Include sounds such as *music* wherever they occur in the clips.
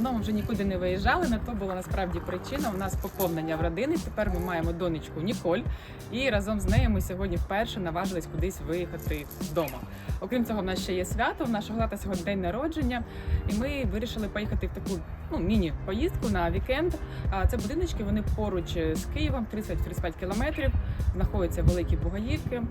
Давно ми вже нікуди не виїжджали. На то була насправді причина. У нас поповнення в родини. Тепер ми маємо донечку Ніколь, і разом з нею ми сьогодні вперше наважились кудись виїхати вдома. Окрім цього, в нас ще є свято. В нашого тата сьогодні день народження, і ми вирішили поїхати в таку ну міні-поїздку на вікенд. А це будиночки. Вони поруч з Києвом, 30-35 кілометрів. Знаходяться великі Бугаївки.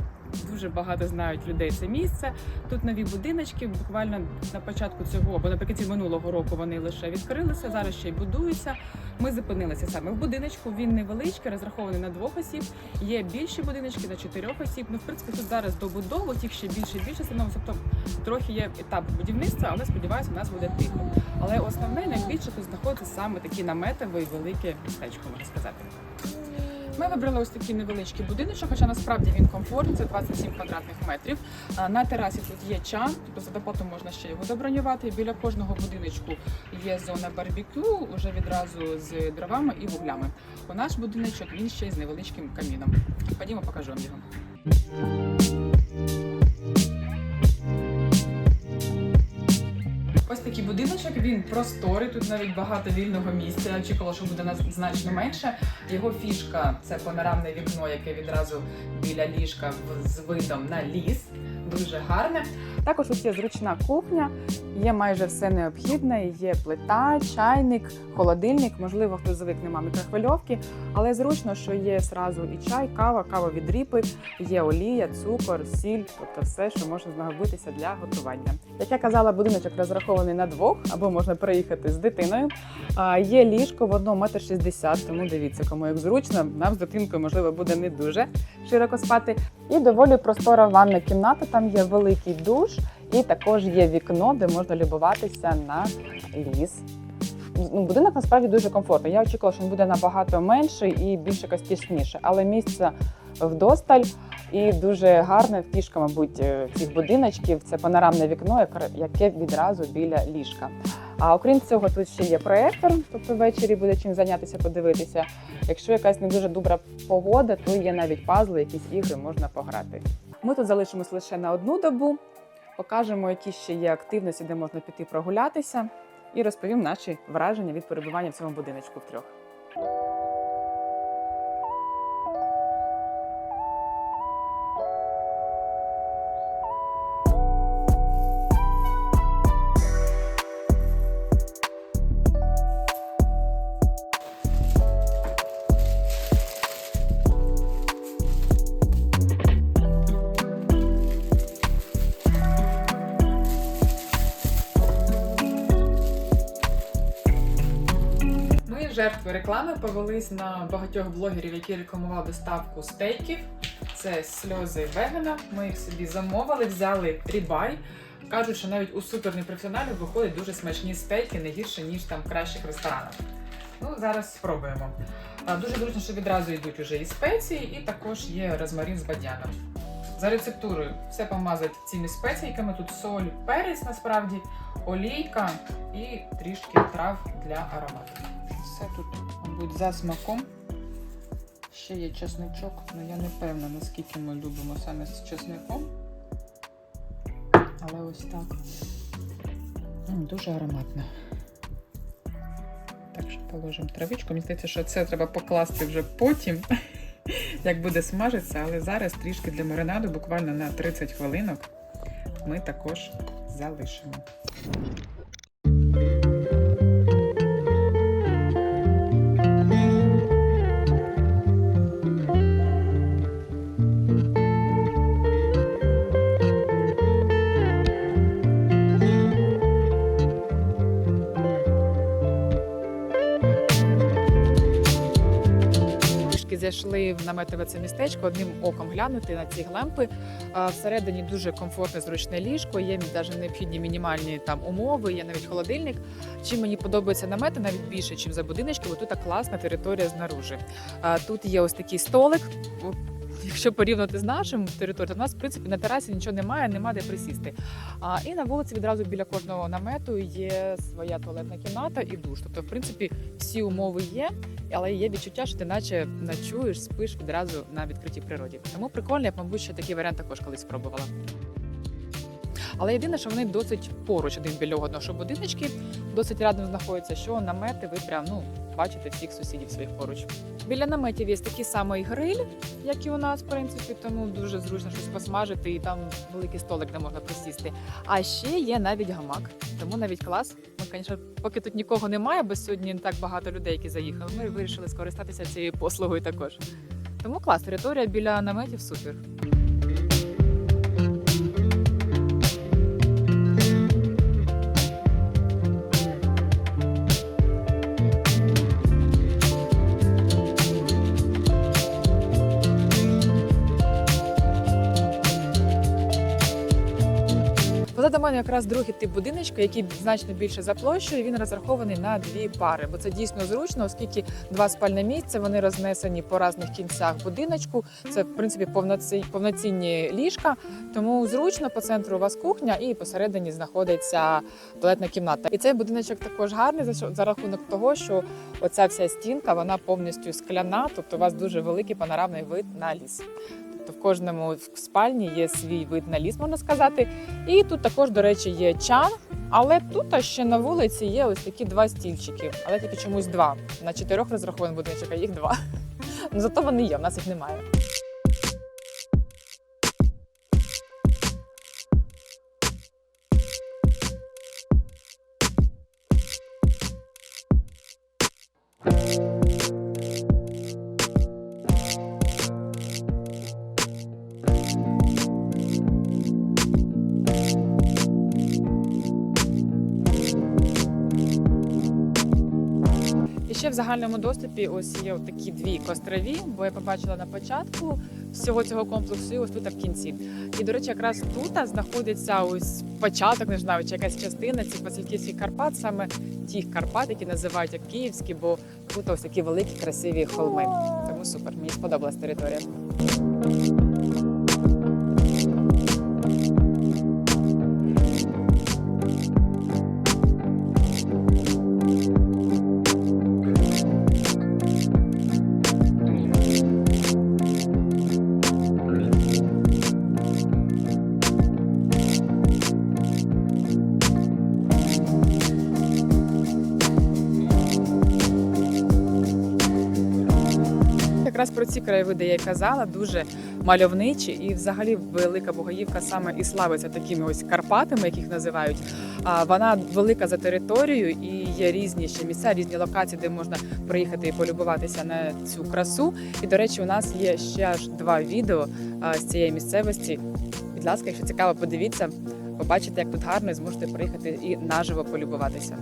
Дуже багато знають людей це місце. Тут нові будиночки. Буквально на початку цього, або наприкінці минулого року вони лише відкрилися. Зараз ще й будуються. Ми зупинилися саме в будиночку. Він невеличкий, розрахований на двох осіб. Є більші будиночки на чотирьох осіб. Ну, в принципі, тут зараз добудову, їх ще більше і більше становиться. Тобто трохи є етап будівництва, але сподіваюся, у нас буде тихо. Але основне найбільше тут знаходиться саме такі наметове і велике містечко, можна сказати. Ми вибрали ось такий невеличкий будиночок, хоча насправді він комфортний, це 27 квадратних метрів. На терасі тут є чан, тобто за доплату можна ще його забронювати. Біля кожного будиночку є зона барбекю, вже відразу з дровами і вуглями. У наш будиночок він ще й з невеличким каміном. Ходімо, покажу вам його. Ось такий будиночок, він просторий, тут навіть багато вільного місця. Очікувала, що буде нас- значно менше. Його фішка це панорамне вікно, яке відразу біля ліжка з видом на ліс. Дуже гарне. Також тут є зручна кухня, є майже все необхідне. Є плита, чайник, холодильник. Можливо, хто звик нема мікрохвильовки, але зручно, що є зразу і чай, кава, кава від ріпи, є олія, цукор, сіль, тобто все, що може знадобитися для готування. Як я казала, будиночок розрахований на двох або можна приїхати з дитиною. Є ліжко в одному метр шістдесят, тому дивіться, кому як зручно. Нам з дитинкою можливо буде не дуже широко спати. І доволі простора ванна кімната. Там є великий душ, і також є вікно, де можна любуватися на ліс. Ну, будинок насправді дуже комфортний. Я очікувала, що він буде набагато менший і більш якось тісніше, але місце вдосталь і дуже гарне фішка, мабуть, е, цих будиночків. Це панорамне вікно, яке- відразу біля ліжка. А окрім цього, тут ще є проектор, тобто ввечері буде чим зайнятися, подивитися. Якщо якась не дуже добра погода, то є навіть пазли, якісь ігри можна пограти. Ми тут залишимось лише на одну добу, покажемо, які ще є активності, де можна піти прогулятися, і розповім наші враження від перебування в цьому будиночку втрьох. Жертви реклами повелись на багатьох блогерів, які рекламували доставку стейків. Це сльози вегана. Ми їх собі замовили, взяли рібай. Кажуть, що навіть у супернепрофесіоналів виходять дуже смачні стейки, не гірше, ніж там в кращих ресторанах. Ну, зараз спробуємо. Дуже зручно, що відразу йдуть уже і спеції, і також є розмарин з бадьяном. За рецептурою все помазати цими спеціями. Тут соль, перець насправді, олійка і трішки трав для аромату. Все тут, мабуть, за смаком. Ще є чесничок, але я не певна, наскільки ми любимо саме з чесником. Але ось так. Дуже ароматно. Так що положимо травичку. Мені здається, що це треба покласти вже потім, як буде смажитися, але зараз трішки для маринаду, буквально на 30 хвилинок, ми також залишимо. Зайшли в наметове це містечко, одним оком глянути на ці глемпи. Всередині дуже комфортне, зручне ліжко, є навіть необхідні мінімальні там умови, є навіть холодильник. Чим мені подобається намети навіть більше, ніж за будиночки, бо тут так класна територія знаружи. Тут є ось такий столик. Якщо порівняти з нашим територією, то в нас в принципі на терасі нічого немає, нема де присісти. А і на вулиці відразу біля кожного намету є своя туалетна кімната і душ. Тобто, в принципі, всі умови є, але є відчуття, що ти наче ночуєш, спиш відразу на відкритій природі. Тому прикольно, я б, мабуть, ще такий варіант також колись спробувала. Але єдине, що вони досить поруч один біля одного, що будиночки досить рядом знаходяться, що намети ви прям ну бачите всіх сусідів своїх поруч. Біля наметів є такий самий гриль, як і у нас, в принципі, тому дуже зручно щось посмажити, і там великий столик, де можна присісти. А ще є навіть гамак, тому навіть клас. Ми, звісно, поки тут нікого немає, бо сьогодні не так багато людей, які заїхали. Ми вирішили скористатися цією послугою також. Тому клас, територія біля наметів супер. Позаду мене якраз другий тип будиночка, який значно більше за площею. Він розрахований на дві пари, бо це дійсно зручно, оскільки два спальні місця вони рознесені по різних кінцях будиночку. Це в принципі повноці- повноцінні ліжка, тому зручно по центру у вас кухня і посередині знаходиться туалетна кімната. І цей будиночок також гарний за рахунок того, що оця вся стінка вона повністю скляна, тобто у вас дуже великий панорамний вид на ліс. Тобто в кожному в спальні є свій вид на ліс, можна сказати. І тут також, до речі, є чан. Але тут ще на вулиці є ось такі два стільчики, але тільки чомусь два. На чотирьох розрахованих будиночок, а їх два. *laughs* Зато вони є, в нас їх немає. Ще в загальному доступі ось є такі дві кострові, бо я побачила на початку всього цього комплексу, і ось тут в кінці. І до речі, якраз тут знаходиться ось початок, не знаю, чи якась частина цих Васильківських Карпат, саме тих Карпат, які називають як київські, бо тут ось такі великі красиві холми. Тому супер, мені сподобалась територія. Про ці краєвиди я й казала, дуже мальовничі, і взагалі Велика Богоївка саме і славиться такими ось Карпатами, яких називають. А вона велика за територією і є різні ще місця, різні локації, де можна приїхати і полюбуватися на цю красу. І до речі, у нас є ще аж два відео з цієї місцевості. Будь ласка, якщо цікаво, подивіться, побачите, як тут гарно, і зможете приїхати і наживо полюбуватися.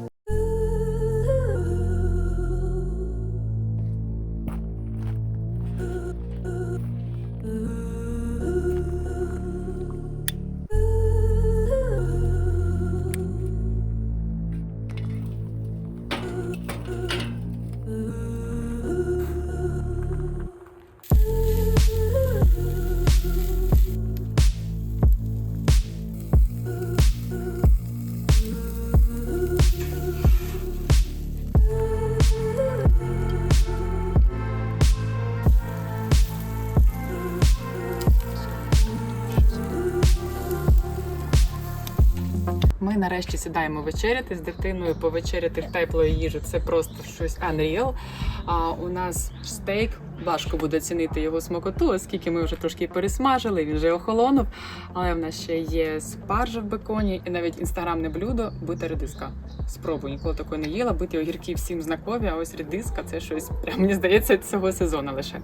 Нарешті сідаємо вечеряти з дитиною, повечеряти в теплої їжі. Це просто щось unreal. А у нас стейк. Важко буде цінити його смакоту, оскільки ми вже трошки пересмажили, він вже охолонув. Але в нас ще є спаржа в беконі і навіть інстаграмне блюдо бита редиска. Спробуй, ніколи такої не їла. Биті огірки всім знакові, а ось редиска це щось прям мені здається цього сезону лише.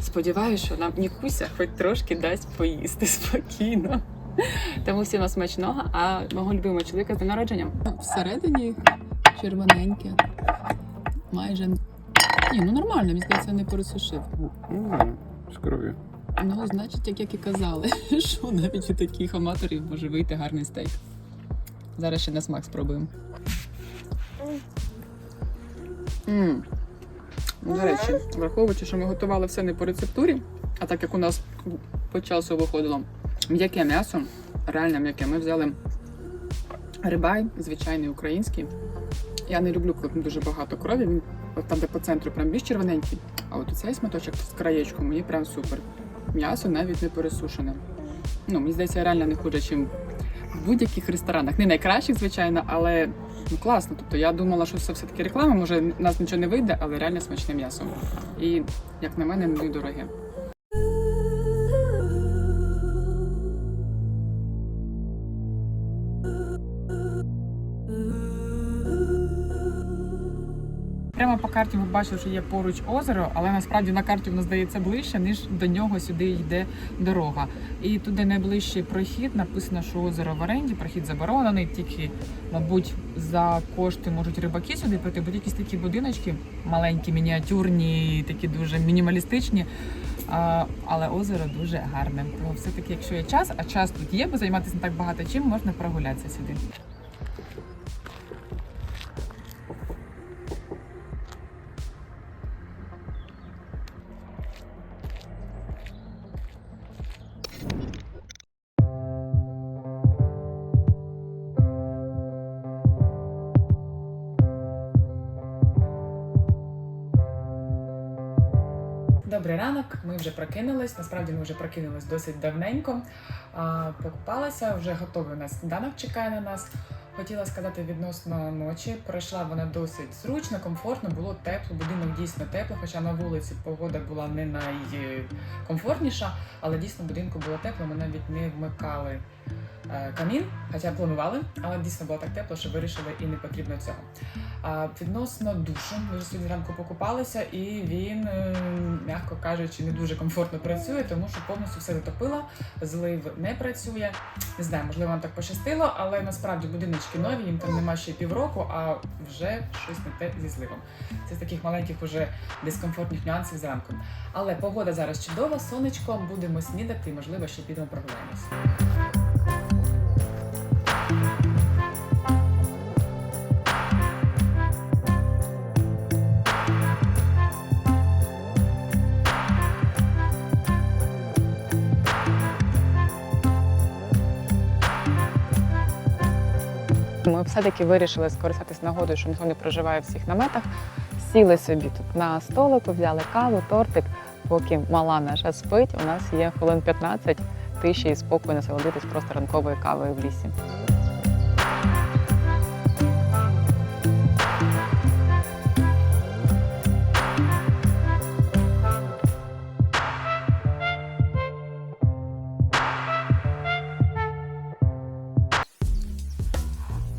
Сподіваюся, що нам Нікуся хоч трошки дасть поїсти спокійно. Тому всім вам смачного, а мого любимого чоловіка з днем народження. Всередині червоненьке. Майже. Ні, ну нормально, мені здається, не пересушив. Ну, з кров'ю. Ну, значить, як, як і казали, *laughs* що навіть у таких аматорів може вийти гарний стейк. Зараз ще на смак спробуємо. м До речі, враховуючи, що ми готували все не по рецептурі, а так як у нас по часу виходило м'яке м'ясо, реально м'яке, ми взяли рибай, звичайний український. Я не люблю, коли там дуже багато крові. Він там, де по центру, прям більш червоненький. А от цей сматочок з краєчком мені прям супер. М'ясо навіть не пересушене. Ну, мені здається, реально не хуже, ніж в будь-яких ресторанах. Не найкращих, звичайно, але ну, класно. Тобто я думала, що це все-таки реклама, може, в нас нічого не вийде, але реально смачне м'ясо. І, як на мене, не карті ми бачили, що є поруч озеро, але насправді на карті воно здається ближче, ніж до нього сюди йде дорога. І туди найближчий прохід написано, що озеро в оренді, прохід заборонений, тільки, мабуть, за кошти можуть рибаки сюди прийти, бо якісь такі будиночки маленькі, мініатюрні, такі дуже мінімалістичні. А, але озеро дуже гарне. Тому все-таки, якщо є час, а час тут є, бо займатися не так багато чим, можна прогулятися сюди. Добрий ранок. Ми вже прокинулись. Насправді ми вже прокинулись досить давненько. А, Покупалися, вже готовий у нас сніданок чекає на нас. Хотіла сказати відносно ночі. Пройшла вона досить зручно, комфортно, було тепло. Будинок дійсно тепло, хоча на вулиці погода була не найкомфортніша, але дійсно будинку було тепло. Ми навіть не вмикали камін, хоча планували, але дійсно було так тепло, що вирішили і не потрібно цього. Відносно душу, ми вже сьогодні зранку покупалися, і він, е, м'яко кажучи, не дуже комфортно працює, тому що повністю все затопило, злив не працює. Не знаю, можливо, вам так пощастило, але насправді будиночки нові, їм там нема ще півроку, а вже щось не те зі зливом. Це з таких маленьких уже дискомфортних нюансів зранку. Але погода зараз чудова, сонечко, будемо снідати і, можливо, ще підемо прогуляємось. Ми все-таки вирішили скористатись нагодою, що ніхто не проживає в всіх наметах. Сіли собі тут на столику, взяли каву, тортик. Поки мала наша спить, у нас є хвилин 15 тиші і спокою насолодитись просто ранковою кавою в лісі.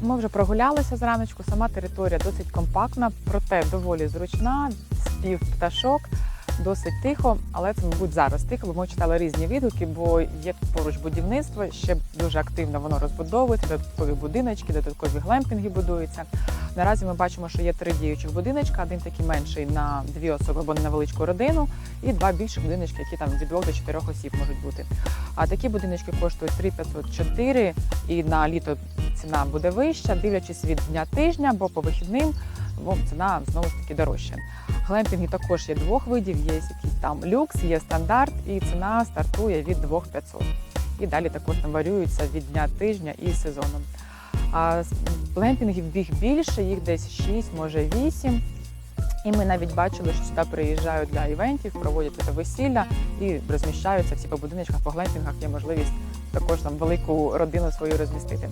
Ми вже прогулялися зраночку. Сама територія досить компактна, проте доволі зручна. Спів пташок, досить тихо, але це, мабуть, зараз тихо, бо ми читали різні відгуки, бо є поруч будівництво, ще дуже активно воно розбудовується, додаткові будиночки, додаткові глемпінги будуються. Наразі ми бачимо, що є три діючих будиночка, один такий менший на дві особи або на невеличку родину, і два більші будиночки, які там від двох до чотирьох осіб можуть бути. А такі будиночки коштують 3504 і на літо ціна буде вища, дивлячись від дня тижня, бо по вихідним ну, ціна знову ж таки дорожча. Глемпінги також є двох видів, є якийсь там люкс, є стандарт, і ціна стартує від 2500. І далі також там варіюється від дня тижня і сезону. А глемпінгів біг більше, їх десь 6, може 8. І ми навіть бачили, що сюди приїжджають для івентів, проводять тут весілля і розміщаються всі по будиночках, по глемпінгах є можливість також там велику родину свою розмістити.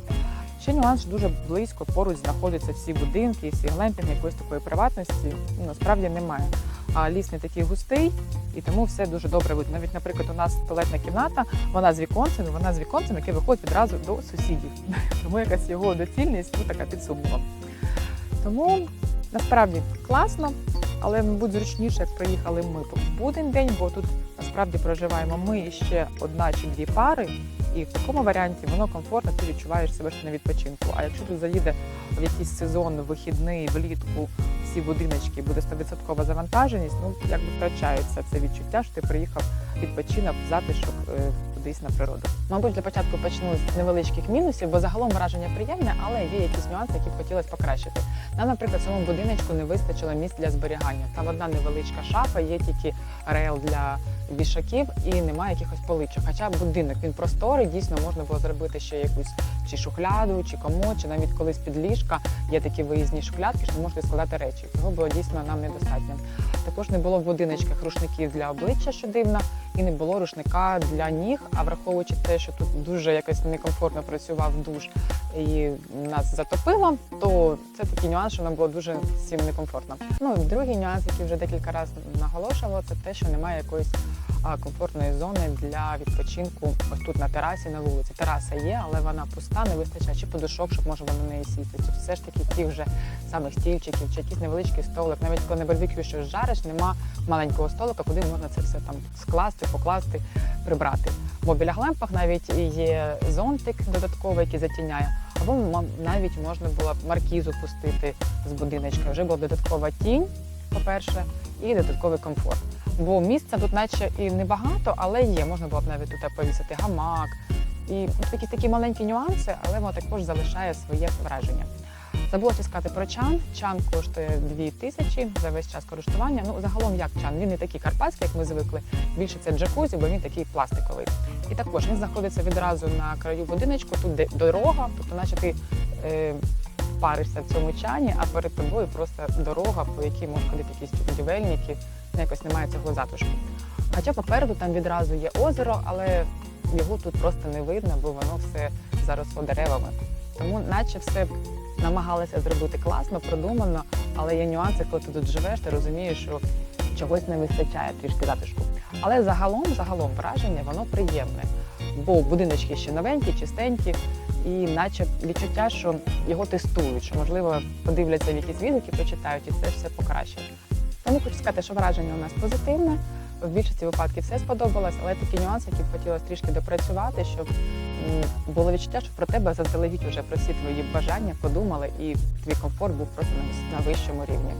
Ще нюанс, дуже близько поруч знаходяться всі будинки, всі глемпінги, якоїсь такої приватності ну, насправді немає. А ліс не такий густий, і тому все дуже добре видно. Навіть, наприклад, у нас туалетна кімната, вона з віконцем, вона з віконцем, яке виходить відразу до сусідів. *laughs* Тому якась його доцільність ну, така під. Тому насправді класно, але мабуть зручніше, як приїхали ми в буден день, бо тут насправді проживаємо ми і ще одна чи дві пари. І в такому варіанті воно комфортно, ти відчуваєш себе що на відпочинку. А якщо тут заїде в якийсь сезон, вихідний, влітку, всі будиночки, буде 100% завантаженість, ну якби втрачається це відчуття, що ти приїхав відпочинок, затишок е, кудись на природу. Мабуть, для початку почну з невеличких мінусів, бо загалом враження приємне, але є якісь нюанси, які б хотілося покращити. Нам, наприклад, в цьому будиночку не вистачило місць для зберігання. Там одна невеличка шафа, є тільки рейл для вішаків і немає якихось поличок. Хоча будинок він просторий, дійсно можна було зробити ще якусь чи шухляду, чи комод, чи навіть колись під ліжка є такі виїзні шухлядки, що можете складати речі. Цього було дійсно нам недостатньо. Також не було в будиночках рушників для обличчя, що дивно, і не було рушника для ніг. А враховуючи те, що тут дуже якось некомфортно працював душ і нас затопило, то це такий нюанс, що нам було дуже всім некомфортно. Ну і другий нюанс, який вже декілька разів наголошувала, це те, що немає якоїсь комфортної зони для відпочинку ось тут на терасі на вулиці. Тераса є, але вона пуста, не вистачає чи подушок, щоб можна було на неї сісти. Чи все ж таки тих вже самих стільчиків, чи якийсь невеличкий столик. Навіть коли на барбекю щось жариш, нема маленького столика, куди можна це все там скласти, покласти, прибрати. Бо біля глемпах навіть є зонтик додатковий, який затіняє. Або навіть можна було б маркізу пустити з будиночка. Вже була додаткова тінь, по-перше, і додатковий комфорт. Бо місця тут, наче і небагато, але є. Можна було б навіть тут повісити гамак. І якісь такі маленькі нюанси, але воно також залишає своє враження. Забула сказати про чан. Чан коштує 2 тисячі за весь час користування. Ну, загалом як чан. Він не такий карпатський, як ми звикли. Більше це джакузі, бо він такий пластиковий. І також він знаходиться відразу на краю будиночку, тут де дорога, тобто, наче ти е, паришся в цьому чані, а перед тобою просто дорога, по якій можуть ходити якісь будівельники, якось немає цього затишку. Хоча попереду там відразу є озеро, але його тут просто не видно, бо воно все заросло деревами. Тому, наче все намагалися зробити класно, продумано, але є нюанси, коли ти тут живеш, ти розумієш, що чогось не вистачає трішки затишку. Але загалом, загалом враження воно приємне, бо будиночки ще новенькі, чистенькі, і наче відчуття, що його тестують, що можливо подивляться в якісь відгуки, почитають і це все покращить. Тому хочу сказати, що враження у нас позитивне. В більшості випадків все сподобалось, але такі нюанси, які б хотілося трішки допрацювати, щоб було відчуття, що про тебе заздалегідь вже про всі твої бажання подумали, і твій комфорт був просто на вищому рівні.